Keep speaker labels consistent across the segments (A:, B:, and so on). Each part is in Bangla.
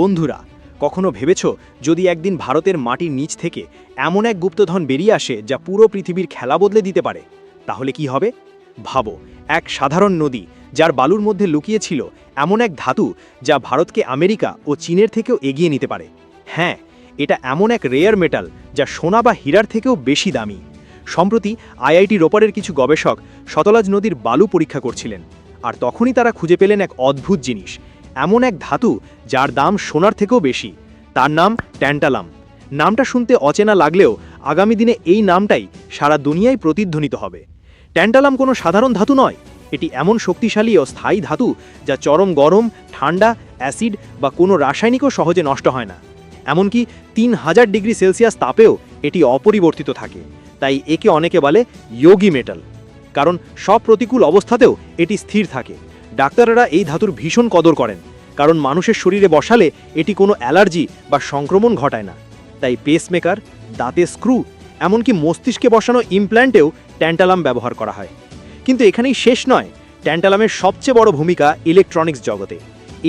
A: বন্ধুরা, কখনো ভেবেছ যদি একদিন ভারতের মাটির নিচ থেকে এমন এক গুপ্তধন বেরিয়ে আসে যা পুরো পৃথিবীর খেলা বদলে দিতে পারে, তাহলে কি হবে? ভাবো, এক সাধারণ নদী যার বালুর মধ্যে লুকিয়ে ছিল এমন এক ধাতু যা ভারতকে আমেরিকা ও চীনের থেকেও এগিয়ে নিতে পারে। হ্যাঁ এটা এমন এক রেয়ার মেটাল যা সোনা বা হীরার থেকেও বেশি দামি। সম্প্রতি আইআইটি রোপারের কিছু গবেষক শতলাজ নদীর বালু পরীক্ষা করছিলেন, আর তখনই তারা খুঁজে পেলেন এক অদ্ভুত জিনিস। এমন এক ধাতু যার দাম সোনার থেকেও বেশি। তার নাম ট্যান্টালাম। নামটা শুনতে অচেনা লাগলেও আগামী দিনে এই নামটাই সারা দুনিয়ায় প্রতিধ্বনিত হবে। ট্যান্টালাম কোনো সাধারণ ধাতু নয়। এটি এমন শক্তিশালী ও স্থায়ী ধাতু যা চরম গরম, ঠান্ডা, অ্যাসিড বা কোনো রাসায়নিকও সহজে নষ্ট হয় না। এমনকি তিন হাজার ডিগ্রি সেলসিয়াস তাপেও এটি অপরিবর্তিত থাকে। তাই একে অনেকে বলে ইয়োগি মেটাল। কারণ সব প্রতিকূল অবস্থাতেও এটি স্থির থাকে। ডাক্তাররা এই ধাতুর ভীষণ কদর করেন, কারণ মানুষের শরীরে বসালে এটি কোনো অ্যালার্জি বা সংক্রমণ ঘটায় না। তাই পেসমেকার দাঁতে স্ক্রু এমনকি মস্তিষ্কে বসানো ইমপ্ল্যান্টেও ট্যান্টালাম ব্যবহার করা হয়। কিন্তু এখানেই শেষ নয় ট্যান্টালামের সবচেয়ে বড় ভূমিকা ইলেকট্রনিক্স জগতে।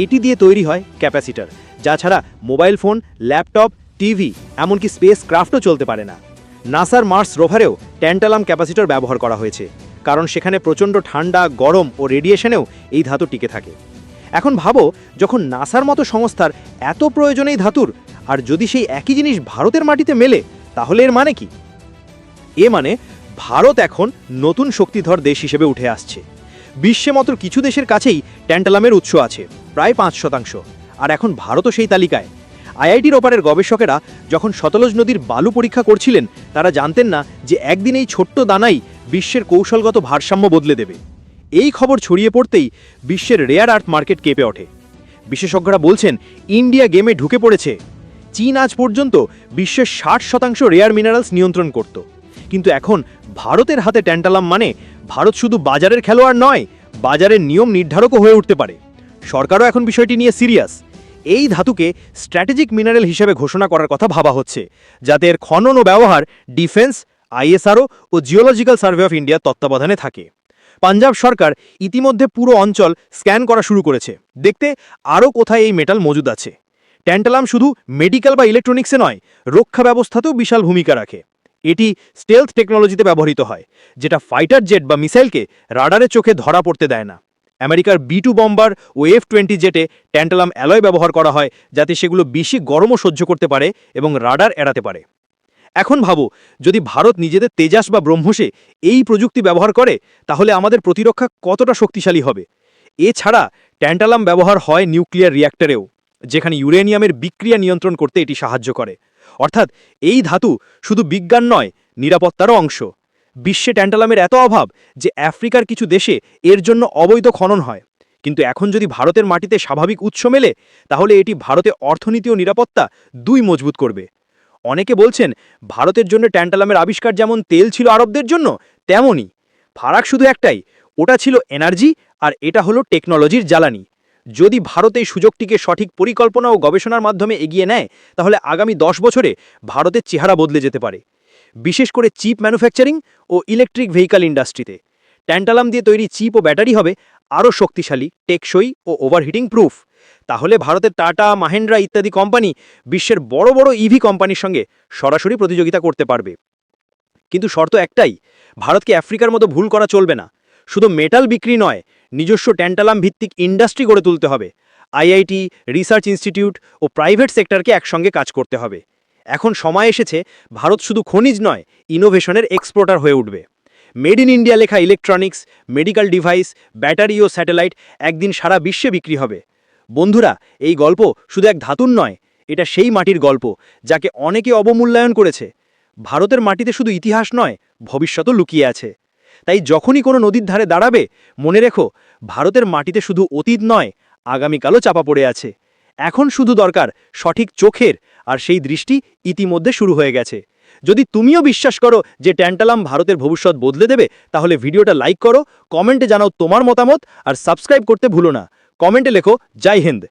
A: এটি দিয়ে তৈরি হয় ক্যাপাসিটার যা ছাড়া মোবাইল ফোন ল্যাপটপ টিভি এমনকি স্পেস ক্রাফটও চলতে পারে না। নাসার মার্স রোভারেও ট্যান্টালাম ক্যাপাসিটর ব্যবহার করা হয়েছে। কারণ সেখানে প্রচণ্ড ঠান্ডা, গরম ও রেডিয়েশনেও এই ধাতু টিকে থাকে। এখন ভাবো, যখন নাসার মতো সংস্থার এত প্রয়োজন এই ধাতুর, আর যদি সেই একই জিনিস ভারতের মাটিতে মেলে, তাহলে এর মানে কি? এ মানে ভারত এখন নতুন শক্তিধর দেশ হিসেবে উঠে আসছে। বিশ্বে মাত্র কিছু দেশের কাছেই ট্যান্টালামের উৎস আছে, প্রায় পাঁচ শতাংশ। আর এখন ভারতও সেই তালিকায়। আইআইটির ওপারের গবেষকেরা যখন শতলজ নদীর বালু পরীক্ষা করছিলেন, তারা জানতেন না যে একদিন এই ছোট্ট দানাই বিশ্বের কৌশলগত ভারসাম্য বদলে দেবে। এই খবর ছড়িয়ে পড়তেই বিশ্বের রেয়ার আর্থ মার্কেট কেঁপে ওঠে। বিশেষজ্ঞরা বলছেন, ইন্ডিয়া গেমে ঢুকে পড়েছে। চীন আজ পর্যন্ত বিশ্বের ষাট শতাংশ রেয়ার মিনারেলস নিয়ন্ত্রণ করত। কিন্তু এখন ভারতের হাতে ট্যান্টালাম মানে ভারত শুধু বাজারের খেলোয়াড় নয়, বাজারের নিয়ম নির্ধারকও হয়ে উঠতে পারে। সরকারও এখন বিষয়টি নিয়ে সিরিয়াস। এই ধাতুকে স্ট্র্যাটেজিক মিনারেল হিসেবে ঘোষণা করার কথা ভাবা হচ্ছে, যাতে এর খনন ও ব্যবহার ডিফেন্স আইএসআরও ও জিওলজিক্যাল সার্ভে অফ ইন্ডিয়ার তত্ত্বাবধানে থাকে। পাঞ্জাব সরকার ইতিমধ্যে পুরো অঞ্চল স্ক্যান করা শুরু করেছে। দেখতে আরও কোথায় এই মেটাল মজুদ আছে? ট্যান্টালাম শুধু মেডিকেল বা ইলেকট্রনিক্সে নয়, রক্ষা ব্যবস্থাতেও বিশাল ভূমিকা রাখে। এটি স্টেলথ টেকনোলজিতে ব্যবহৃত হয়, যেটা ফাইটার জেট বা মিসাইলকে রাডারের চোখে ধরা পড়তে দেয় না। আমেরিকার বি টু বম্বার ও এফ টোয়েন্টি জেটে ট্যান্টালাম অ্যালয় ব্যবহার করা হয়, যাতে সেগুলো বেশি গরমও সহ্য করতে পারে এবং রাডার এড়াতে পারে। এখন ভাবো, যদি ভারত নিজেদের তেজাস বা ব্রহ্মসে এই প্রযুক্তি ব্যবহার করে, তাহলে আমাদের প্রতিরক্ষা কতটা শক্তিশালী হবে? এছাড়া ট্যান্টালাম ব্যবহার হয় নিউক্লিয়ার রিয়্যাক্টরেও যেখানে ইউরেনিয়ামের বিক্রিয়া নিয়ন্ত্রণ করতে এটি সাহায্য করে। অর্থাৎ এই ধাতু শুধু বিজ্ঞান নয়, নিরাপত্তারও অংশ। বিশ্বে ট্যান্টালামের এত অভাব যে আফ্রিকার কিছু দেশে এর জন্য অবৈধ খনন হয়। কিন্তু এখন যদি ভারতের মাটিতে স্বাভাবিক উৎস মেলে, তাহলে এটি ভারতে অর্থনীতি ও নিরাপত্তা দুই মজবুত করবে। অনেকে বলছেন, ভারতের জন্য ট্যান্টালামের আবিষ্কার যেমন তেল ছিল আরবদের জন্য, তেমনই। ফারাক শুধু একটাই, ওটা ছিল এনার্জি আর এটা হলো টেকনোলজির জ্বালানি। যদি ভারত এই সুযোগটিকে সঠিক পরিকল্পনা ও গবেষণার মাধ্যমে এগিয়ে নেয়, তাহলে আগামী দশ বছরে ভারতের চেহারা বদলে যেতে পারে। বিশেষ করে চিপ ম্যানুফ্যাকচারিং ও ইলেকট্রিক ভেহিক্যাল ইন্ডাস্ট্রিতে। ট্যান্টালাম দিয়ে তৈরি চিপ ও ব্যাটারি হবে আরও শক্তিশালী, টেকসই ও ওভারহিটিং প্রুফ। তাহলে ভারতের টাটা, মাহেন্দ্রা ইত্যাদি কোম্পানি বিশ্বের বড় বড় ইভি কোম্পানির সঙ্গে সরাসরি প্রতিযোগিতা করতে পারবে। কিন্তু শর্ত একটাই, ভারতকে আফ্রিকার মতো ভুল করা চলবে না। শুধু মেটাল বিক্রি নয়, নিজস্ব ট্যান্টালাম ভিত্তিক ইন্ডাস্ট্রি গড়ে তুলতে হবে। আইআইটি, রিসার্চ ইনস্টিটিউট ও প্রাইভেট সেক্টরকে একসঙ্গে কাজ করতে হবে। এখন সময় এসেছে, ভারত শুধু খনিজ নয়, ইনোভেশনের এক্সপোর্টার হয়ে উঠবে। মেড ইন ইন্ডিয়া লেখা ইলেকট্রনিক্স মেডিকেল ডিভাইস, ব্যাটারি ও স্যাটেলাইট একদিন সারা বিশ্বে বিক্রি হবে। বন্ধুরা, এই গল্প শুধু এক ধাতুর নয়, এটা সেই মাটির গল্প, যাকে অনেকে অবমূল্যায়ন করেছে। ভারতের মাটিতে শুধু ইতিহাস নয়, ভবিষ্যতও লুকিয়ে আছে। তাই যখনই কোনো নদীর ধারে দাঁড়াবে, মনে রেখো, ভারতের মাটিতে শুধু অতীত নয়, আগামীকালও চাপা পড়ে আছে। এখন শুধু দরকার সঠিক চোখের, আর সেই দৃষ্টি ইতিমধ্যে শুরু হয়ে গেছে। যদি তুমিও বিশ্বাস করো যে ট্যান্টালাম ভারতের ভবিষ্যৎ বদলে দেবে, তাহলে ভিডিওটা লাইক করো, কমেন্টে জানাও তোমার মতামত, আর সাবস্ক্রাইব করতে ভুলো না। কমেন্টে লেখো জয় হিন্দ